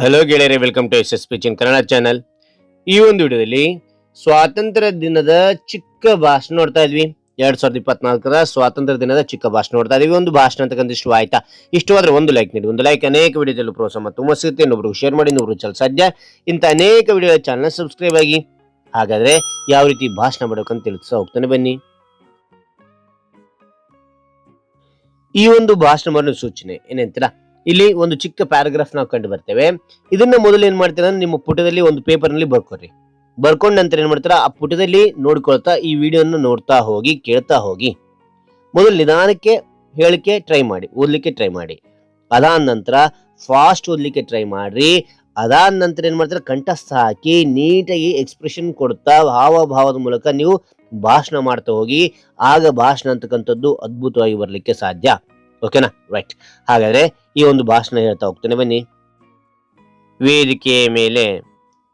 Hello ಗೆಳೆಯರೇ welcome to S S P Kannada channel ಈ ಒಂದು ವಿಡಿಯೋದಲ್ಲಿ ಸ್ವಾತಂತ್ರ್ಯ ದಿನದ ಚಿಕ್ಕ ಭಾಷಣ ನೋಡ್ತಾ ಇದ್ವಿ. ಎರಡ್ ಸಾವಿರದ ಇಪ್ಪತ್ನಾಲ್ಕರ ಸ್ವಾತಂತ್ರ್ಯ ದಿನದ ಚಿಕ್ಕ ಭಾಷಣ ನೋಡ್ತಾ ಇದೀವಿ. ಒಂದು ಭಾಷಣ ಅಂತಕ್ಕಂಥ ಇಷ್ಟು ಆಯ್ತಾ? ಇಷ್ಟವಾದ್ರೆ ಒಂದು ಲೈಕ್ ನೀಡಿ. ಒಂದು ಲೈಕ್ ಅನೇಕ ವಿಡಿಯೋದಲ್ಲಿ ಪ್ರೋತ್ಸಾಹ ತುಂಬ ಸಿಗುತ್ತೆ ಇನ್ನೊಬ್ರು ಶೇರ್ ಮಾಡಿ, ಇನ್ನೊಬ್ರು ಚಲ್ ಸಾಧ್ಯ. ಇಂಥ ಅನೇಕ ವಿಡಿಯೋ ಚಾನಲ್ ಸಬ್ಸ್ಕ್ರೈಬ್ ಆಗಿ. ಹಾಗಾದ್ರೆ ಯಾವ ರೀತಿ ಭಾಷಣ ಮಾಡ್ಬೇಕಂತ ತಿಳಿಸ್ತಾ ಹೋಗ್ತಾನೆ. ಬನ್ನಿ. ಈ ಒಂದು ಭಾಷಣ ಮಾಡಿದ ಸೂಚನೆ ಏನಂತೀರಾ? ಇಲ್ಲಿ ಒಂದು ಚಿಕ್ಕ ಪ್ಯಾರಾಗ್ರಾಫ್ ನಾವು ಕಂಡು ಬರ್ತೇವೆ. ಇದನ್ನ ಮೊದಲು ಏನ್ ಮಾಡ್ತೀರಾ ನಿಮ್ಮ ಪುಟದಲ್ಲಿ ಒಂದು ಪೇಪರ್ನಲ್ಲಿ ಬರ್ಕೊರಿ. ಬರ್ಕೊಂಡ ನಂತರ ಏನ್ ಮಾಡ್ತೀರಾ, ಆ ಪುಟದಲ್ಲಿ ನೋಡ್ಕೊಳ್ತಾ ಈ ವಿಡಿಯೋನ ನೋಡ್ತಾ ಹೋಗಿ, ಕೇಳ್ತಾ ಹೋಗಿ. ಮೊದಲು ನಿಧಾನಕ್ಕೆ ಹೇಳಿಕೆ ಟ್ರೈ ಮಾಡಿ, ಓದ್ಲಿಕ್ಕೆ ಟ್ರೈ ಮಾಡಿ. ಅದಾದ ನಂತರ ಫಾಸ್ಟ್ ಓದ್ಲಿಕ್ಕೆ ಟ್ರೈ ಮಾಡ್ರಿ. ಅದಾದ ನಂತರ ಏನ್ ಮಾಡ್ತೀರಾ ಕಂಠಸ್ಥ ಹಾಕಿ ನೀಟಾಗಿ ಎಕ್ಸ್ಪ್ರೆಷನ್ ಕೊಡ್ತಾ, ಹಾವಭಾವದ ಮೂಲಕ ನೀವು ಭಾಷಣ ಮಾಡ್ತಾ ಹೋಗಿ. ಆಗ ಭಾಷಣ ಅಂತಕ್ಕಂಥದ್ದು ಅದ್ಭುತವಾಗಿ ಬರಲಿಕ್ಕೆ ಸಾಧ್ಯ. ಓಕೆನಾ? ರೈಟ್ ಹಾಗಾದ್ರೆ ಈ ಒಂದು ಭಾಷಣ ಹೇಳ್ತಾ ಹೋಗ್ತೇನೆ. ಬನ್ನಿ. ವೇದಿಕೆಯ ಮೇಲೆ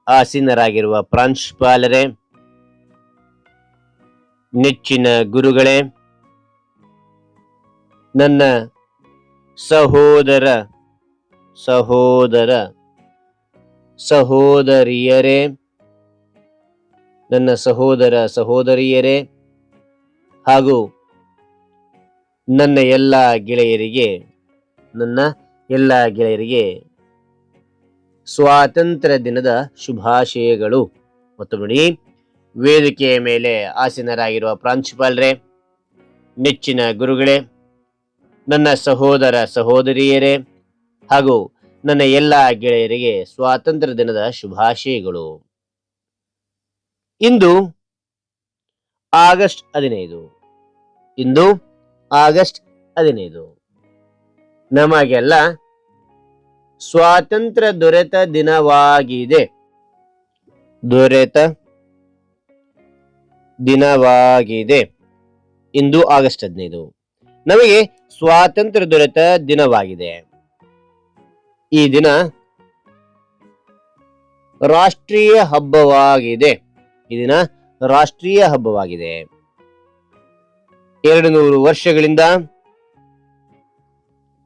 ಆಸೀನರಾಗಿರುವ ಪ್ರಾಂಶುಪಾಲರೇ, ನೆಚ್ಚಿನ ಗುರುಗಳೇ, ನನ್ನ ಸಹೋದರ ಸಹೋದರ ಸಹೋದರಿಯರೇ, ನನ್ನ ಸಹೋದರ ಸಹೋದರಿಯರೇ ಹಾಗೂ ನನ್ನ ಎಲ್ಲ ಗೆಳೆಯರಿಗೆ, ನನ್ನ ಎಲ್ಲ ಗೆಳೆಯರಿಗೆ ಸ್ವಾತಂತ್ರ್ಯ ದಿನದ ಶುಭಾಶಯಗಳು. ಮತ್ತು ನೋಡಿ ವೇದಿಕೆಯ ಮೇಲೆ ಆಸೀನರಾಗಿರುವ ಪ್ರಾಂಶುಪಾಲರೇ, ನೆಚ್ಚಿನ ಗುರುಗಳೇ, ನನ್ನ ಸಹೋದರ ಸಹೋದರಿಯರೇ ಹಾಗೂ ನನ್ನ ಎಲ್ಲ ಗೆಳೆಯರಿಗೆ ಸ್ವಾತಂತ್ರ್ಯ ದಿನದ ಶುಭಾಶಯಗಳು. ಇಂದು ಆಗಸ್ಟ್ ಹದಿನೈದು. ಇಂದು ಆಗಸ್ಟ್ ಹದಿನೈದು. ನಮಗೆಲ್ಲ ಸ್ವಾತಂತ್ರ್ಯ ದೊರೆತ ದಿನವಾಗಿದೆ. ದೊರೆತ ದಿನವಾಗಿದೆ. ಇಂದು ಆಗಸ್ಟ್ ಹದಿನೈದು. ನಮಗೆ ಸ್ವಾತಂತ್ರ್ಯ ದೊರೆತ ದಿನವಾಗಿದೆ. ಈ ದಿನ ರಾಷ್ಟ್ರೀಯ ಹಬ್ಬವಾಗಿದೆ. ಈ ದಿನ ರಾಷ್ಟ್ರೀಯ ಹಬ್ಬವಾಗಿದೆ. ಎರಡು ನೂರು ವರ್ಷಗಳಿಂದ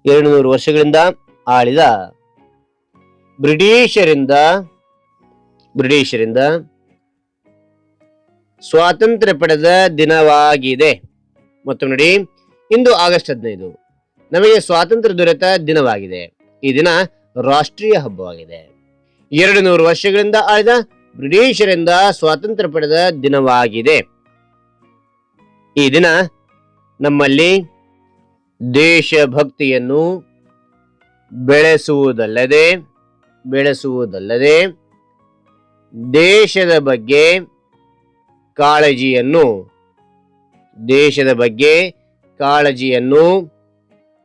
ಎರಡು ನೂರು ವರ್ಷಗಳಿಂದ ಆಳಿದ ಬ್ರಿಟಿಷರಿಂದ ಬ್ರಿಟಿಷರಿಂದ ಸ್ವಾತಂತ್ರ್ಯ ಪಡೆದ ದಿನವಾಗಿದೆ. ಮತ್ತು ನೋಡಿ, ಇಂದು ಆಗಸ್ಟ್ ಹದಿನೈದು. ನಮಗೆ ಸ್ವಾತಂತ್ರ್ಯ ದೊರೆತ ದಿನವಾಗಿದೆ. ಈ ದಿನ ರಾಷ್ಟ್ರೀಯ ಹಬ್ಬವಾಗಿದೆ. ಎರಡು ನೂರು ವರ್ಷಗಳಿಂದ ಆಳಿದ ಬ್ರಿಟಿಷರಿಂದ ಸ್ವಾತಂತ್ರ್ಯ ಪಡೆದ ದಿನವಾಗಿದೆ. ಈ ದಿನ ನಮ್ಮಲ್ಲಿ ದೇಶಭಕ್ತಿಯನ್ನು ಬೆಳೆಸುವುದಲ್ಲದೆ ಬೆಳೆಸುವುದಲ್ಲದೆ ದೇಶದ ಬಗ್ಗೆ ಕಾಳಜಿಯನ್ನು, ದೇಶದ ಬಗ್ಗೆ ಕಾಳಜಿಯನ್ನು,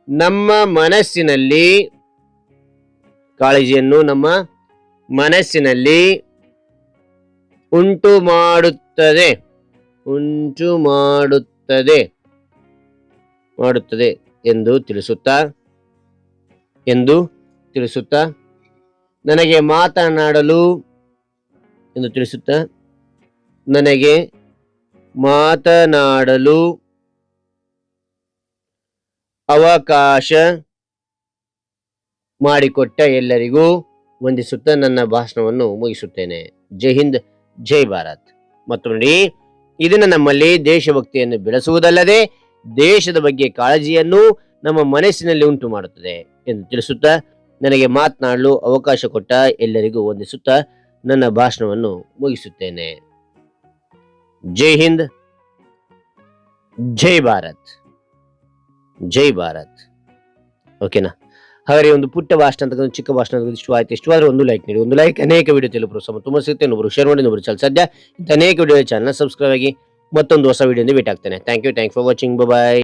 ನಮ್ಮ ಮನಸ್ಸಿನಲ್ಲಿ ಕಾಳಜಿಯನ್ನು ನಮ್ಮ ಮನಸ್ಸಿನಲ್ಲಿ ಉಂಟು ಮಾಡುತ್ತದೆ ಉಂಟು ಮಾಡುತ್ತದೆ ಮಾಡುತ್ತದೆ ಎಂದು ತಿಳಿಸುತ್ತಾ? ಎಂದು ತಿಳಿಸುತ್ತಾ? ನನಗೆ ಮಾತನಾಡಲು ಎಂದು ತಿಳಿಸುತ್ತಾ? ನನಗೆ ಮಾತನಾಡಲು ಅವಕಾಶ ಮಾಡಿಕೊಟ್ಟ ಎಲ್ಲರಿಗೂ ವಂದಿಸುತ್ತಾ ನನ್ನ ಭಾಷಣವನ್ನು ಮುಗಿಸುತ್ತೇನೆ. ಜೈ ಹಿಂದ್, ಜೈ ಭಾರತ್. ಮತ್ತು ನೋಡಿ ಇದನ್ನು ನಮ್ಮಲ್ಲಿ ದೇಶಭಕ್ತಿಯನ್ನು ಬೆಳೆಸುವುದಲ್ಲದೆ ದೇಶದ ಬಗ್ಗೆ ಕಾಳಜಿಯನ್ನು ನಮ್ಮ ಮನಸ್ಸಿನಲ್ಲಿ ಉಂಟು ಮಾಡುತ್ತದೆ ಎಂದು ತಿಳಿಸುತ್ತಾ ನನಗೆ ಮಾತನಾಡಲು ಅವಕಾಶ ಕೊಟ್ಟ ಎಲ್ಲರಿಗೂ ವಂದಿಸುತ್ತಾ ನನ್ನ ಭಾಷಣವನ್ನು ಮುಗಿಸುತ್ತೇನೆ. ಜೈ ಹಿಂದ್. ಜೈ ಭಾರತ್. ಜೈ ಭಾರತ್. ಓಕೆನಾ ಹಾಗಾದ್ರೆ ಒಂದು ಪುಟ್ಟ ಭಾಷಣ ಅಂತ ಚಿಕ್ಕ ಭಾಷಣ ಇಷ್ಟ ಆಯ್ತು. ಇಷ್ಟವಾದ್ರೆ ಒಂದು ಲೈಕ್ ನೀಡಿ. ಒಂದು ಲೈಕ್ ಅನೇಕ ವಿಡಿಯೋ ತಿಳಿದು ಸಮ ತುಂಬ ಸಿಗುತ್ತೆ. ಇನ್ನೊಬ್ರು ಶೇರ್ ಮಾಡಿ, ಇನ್ನೊಬ್ರು ಚಾನಲ್ ಸದ್ಯ ಅನೇಕ ವಿಡಿಯೋ ಚಾನಲ್ ಸಬ್ಸ್ಕ್ರೈಬ್ ಆಗಿ ಮತ್ತೊಂದು ಹೊಸ ವಿಡಿಯೋದಿಂದ ಭೇಟಿ ಆಗ್ತೇನೆ. Thank you thank for watching bye